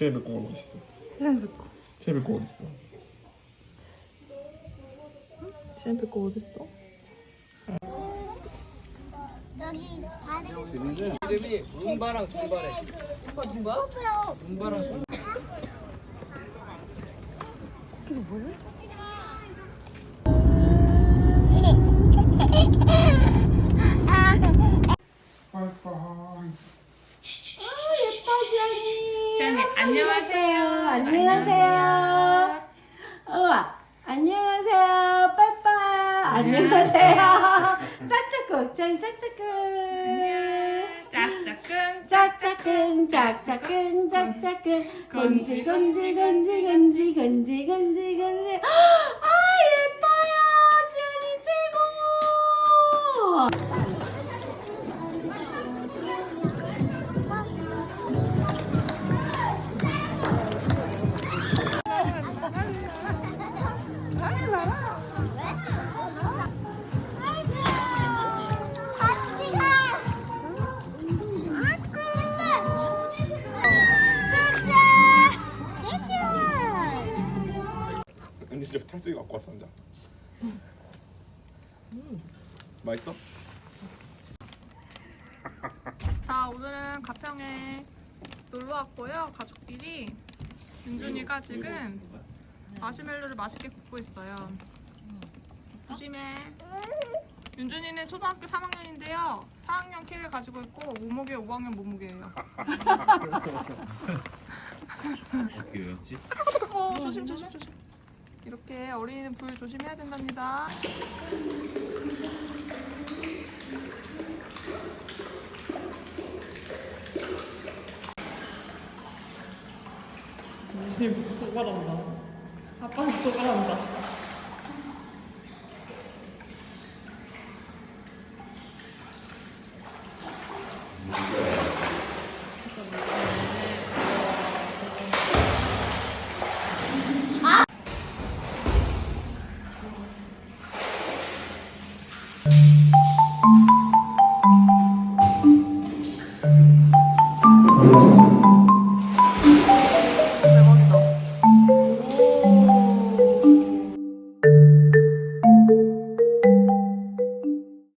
제일 맵고 어디 있어? 세상 뵙고. 제일 맵고 어디 있어? 세상 뵙고 어딨어? 여기 다른 재밌네. 이름이 문바랑 두바래. 오빠 누가? 코프요. 문바랑 두 이거 뭐야? 안녕하세요. 안녕하세요. 우와, 안녕하세요. 빠빠. 안녕하세요. 짝짝꿍, 짠 짝짝꿍. 짝짝꿍. 짝짝꿍, 짝짝꿍, 짝짝꿍. 건지, 건지, 건지, 건지, 건지, 건지, 건지. 아, 예뻐요. 지연이 최고. 탕수육 갖고 왔어 혼자. 맛있어? 자, 오늘은 가평에 놀러 왔고요. 가족끼리. 윤준이가 지금 마시멜로를 맛있게 굽고 있어요. 조심해. 윤준이는 초등학교 3학년인데요. 4학년 키를 가지고 있고 몸무게 5학년 몸무게예요. 어떻게 외웠지? 어, 조심 조심 조심. 이렇게 어린이는 불 조심해야 된답니다. 무슨 도발한다. 아빠는 도발한다.